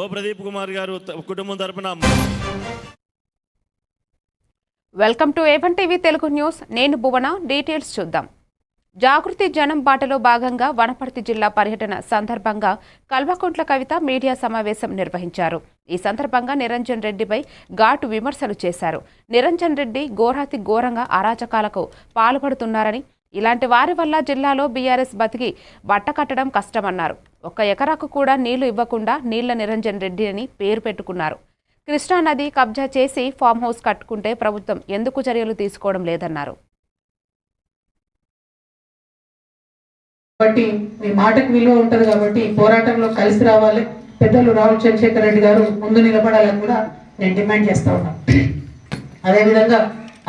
ఓ ప్రదీప్ కుమార్ గారు కుటుంబం తరపున. Welcome to A one TV Telugu news. నేను భువన డీటెయిల్స్ చూద్దాం. జాగృతి జనం బాటలో భాగంగా వనపర్తి జిల్లా పర్యటన సందర్భంగా కల్వకుంట్ల కవిత మీడియా సమావేశం నిర్వహించారు. ఈ సందర్భంగా నిరంజన్ రెడ్డిపై ఘాటు విమర్శలు చేశారు. నిరంజన్ రెడ్డి ఘోరాతి ఘోరంగా అరాచకాలకు పాల్పడుతున్నారని ఇలాంటి వారి వల్ల జిల్లాలో బీఆర్ఎస్ బతికి బట్టకట్టడం కష్టమన్నారు. ఒక్క ఎకరాకు కూడా నీళ్ళు ఇవ్వకుండా నీళ్ళ నిరంజన్ రెడ్డి అని పేరు పెట్టుకున్నారు. కృష్ణానది కబ్జా చేసి ఫామ్ హౌస్ కట్టుకుంటే ప్రభుత్వం ఎందుకు చర్యలు తీసుకోవడం లేదన్నారు. కాబట్టి మీ మాటకు విలువ ఉంటది కాబట్టి ఈ పోరాటంలో కలిసి రావాలి. పెద్దలు రాహుల్ చంద్రశేఖర్ రెడ్డి గారు ముందు నిలబడాలని కూడా నేను డిమాండ్ చేస్తా ఉన్నాను అదేవిధంగా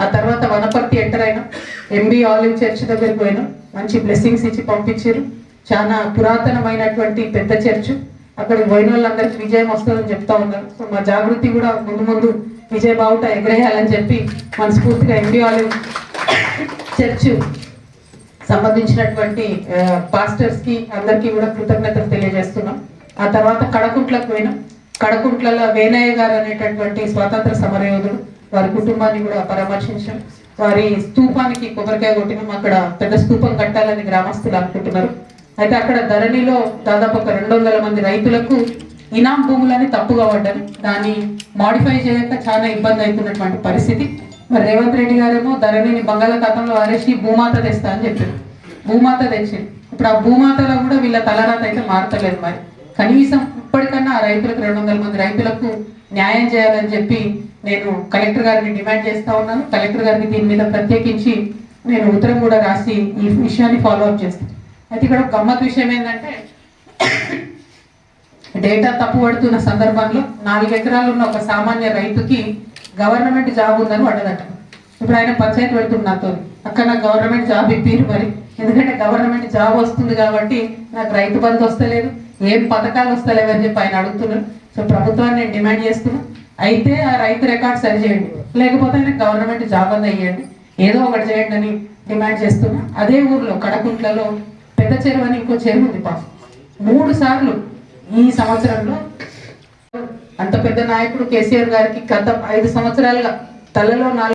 ఆ తర్వాత వనపర్తి ఎంటర్ అయినా ఎంబీ ఆలివ్ చర్చ్ దగ్గరికి పోయినా మంచి బ్లెస్సింగ్స్ ఇచ్చి పంపించారు. చాలా పురాతనమైనటువంటి పెద్ద చర్చ్ అక్కడ పోయిన వాళ్ళందరికీ విజయం వస్తుందని చెప్తా ఉన్నారు. సో మా జాగృతి కూడా ముందు ముందు విజయ బావుట ఎగరేయాలని చెప్పి మనస్ఫూర్తిగా ఎంబీ ఆలివ్ చర్చ్ సంబంధించినటువంటి పాస్టర్స్కి అందరికీ కూడా కృతజ్ఞతలు తెలియజేస్తున్నాం. ఆ తర్వాత కడకుంట్లకు పోయినాం కడకుంట్లలో వేనయ్య గారు అనేటటువంటి స్వాతంత్ర సమరయోధుడు వారి కుటుంబాన్ని కూడా పరామర్శించాం వారి స్తూపానికి కొబ్బరికాయ కొట్టినాం అక్కడ పెద్ద స్తూపం కట్టాలని గ్రామస్తులు అనుకుంటున్నారు. అయితే అక్కడ ధరణిలో దాదాపు ఒక రెండు వందల మంది రైతులకు ఇనాం భూములని తప్పుగా పడ్డాను దాన్ని మాడిఫై చేయక చాలా ఇబ్బంది అవుతున్నటువంటి పరిస్థితి. మరి రేవంత్ రెడ్డి గారేమో ధరణిని బంగాళాఖాతంలో ఆరేసి భూమాత తెస్తా అని చెప్పారు. భూమాత తెచ్చింది ఇప్పుడు ఆ భూమాతలో కూడా వీళ్ళ తలరాత అయితే మారతలేదు మరి. కనీసం ఇప్పటికన్నా ఆ రైతులకు రెండు వందల మంది రైతులకు న్యాయం చేయాలని చెప్పి నేను కలెక్టర్ గారిని డిమాండ్ చేస్తా ఉన్నాను. కలెక్టర్ గారికి దీని మీద ప్రత్యేకించి నేను ఉత్తరం కూడా రాసి ఈ విషయాన్ని ఫాలో అప్ చేస్తాను. అయితే ఇక్కడ ఒక గమ్మత్ విషయం ఏంటంటే డేటా తప్పు పడుతున్న సందర్భంలో నాలుగు ఎకరాలు ఉన్న ఒక సామాన్య రైతుకి గవర్నమెంట్ జాబ్ ఉందని పడ్డదట ఇప్పుడు ఆయన పంచాయతీ పెడుతుంది నాతో అక్కడ నాకు గవర్నమెంట్ జాబ్ ఇప్పిరు మరి. ఎందుకంటే గవర్నమెంట్ జాబ్ వస్తుంది కాబట్టి నాకు రైతు బంధు వస్తలేదు. ఏం పథకాలు వస్తలేవు అని చెప్పి ఆయన అడుగుతున్నారు. సో ప్రభుత్వాన్ని నేను డిమాండ్ చేస్తున్నా. అయితే ఆ రైతు రికార్డ్ సరి చేయండి. లేకపోతే నేను గవర్నమెంట్ జాబ్ అంతా ఇవ్వండి ఏదో ఒకటి చేయండి అని డిమాండ్ చేస్తున్నా. అదే ఊర్లో కడకుంట్లలో పెద్ద చెరువు అని ఇంకో చెరువు ఉంది పాపం. మూడు సార్లు ఈ సంవత్సరంలో అంత పెద్ద నాయకుడు కేసీఆర్ గారికి గత ఐదు సంవత్సరాలుగా తలలో నాలుగు